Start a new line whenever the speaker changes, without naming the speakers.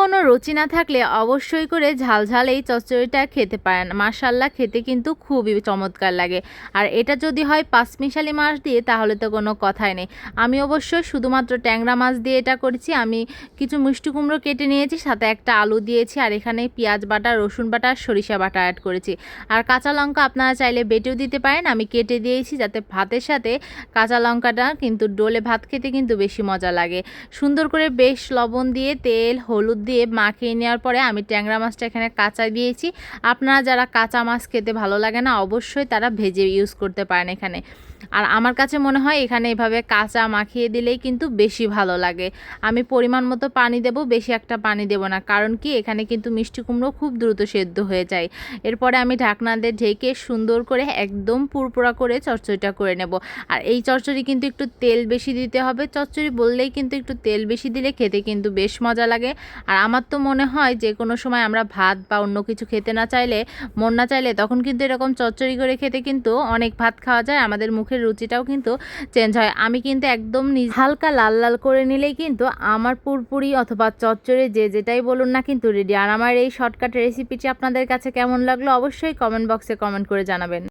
কোনো রুচি না থাকলে অবশ্যই করে ঝাল ঝাল এই চচ্চড়িটা খেতে পারেন। মাশাল্লাহ খেতে কিন্তু খুবই চমৎকার লাগে। আর এটা যদি হয় পাঁচমিশালি মাছ দিয়ে, তাহলে তো কোনো কথাই নেই। আমি অবশ্যই শুধুমাত্র ট্যাংরা মাছ দিয়ে এটা করেছি। আমি কিছু মিষ্টি কুমড়ো কেটে নিয়েছি, সাথে একটা আলু দিয়েছি, আর এখানে পেঁয়াজ বাটা, রসুন বাটা, সরিষা বাটা অ্যাড করেছি। আর কাঁচা লঙ্কা আপনারা চাইলে বেটেও দিতে পারেন। আমি কেটে দিয়েছি যাতে ভাতের সাথে কাঁচা লঙ্কাটা কিন্তু ডোলে ভাত খেতে কিন্তু বেশি মজা লাগে। সুন্দর করে বেশ লবণ দিয়ে, তেল, হলুদ দিয়ে মাখিয়ে নেওয়ার পরে আমি ট্যাংরা মাছটা এখানে কাঁচা দিয়েছি। আপনারা যারা কাঁচা মাছ খেতে ভালো লাগে না, অবশ্যই তারা ভেজে ইউজ করতে পারেন এখানে। আর আমার কাছে মনে হয় এখানে এভাবে কাঁচা মাখিয়ে দিলেই কিন্তু বেশি ভালো লাগে। আমি পরিমাণ মতো পানি দেব, বেশি একটা পানি দেব না। কারণ কি? এখানে কিন্তু মিষ্টি কুমড়ো খুব দ্রুত সেদ্ধ হয়ে যায়। এরপরে আমি ঢাকনা দিয়ে ঢেকে সুন্দর করে একদম পুরপুরা করে চচ্চড়িটা করে নেব। আর এই চচ্চড়ি কিন্তু একটু তেল বেশি দিতে হবে। চচ্চড়ি বললেই কিন্তু একটু তেল বেশি দিলে খেতে কিন্তু বেশ মজা লাগে। আর আমার তো মনে হয় যে কোনো সময় আমরা ভাত বা অন্য কিছু খেতে না চাইলে, মন না চাইলে তখন কিন্তু এরকম চচ্চড়ি করে খেতে কিন্তু অনেক ভাত খাওয়া যায়। আমাদের মুখের রুচিটাও কিন্তু চেঞ্জ হয়। আমি কিন্তু একদম হালকা লাল লাল করে নিলেই কিন্তু আমার পুরপুরি অথবা চচ্চড়ি যে যেটাই বলুন না কিন্তু রেডি আর আমার এই শর্টকাট রেসিপিটি আপনাদের কাছে কেমন লাগল অবশ্যই কমেন্ট বক্সে কমেন্ট করে জানাবেন।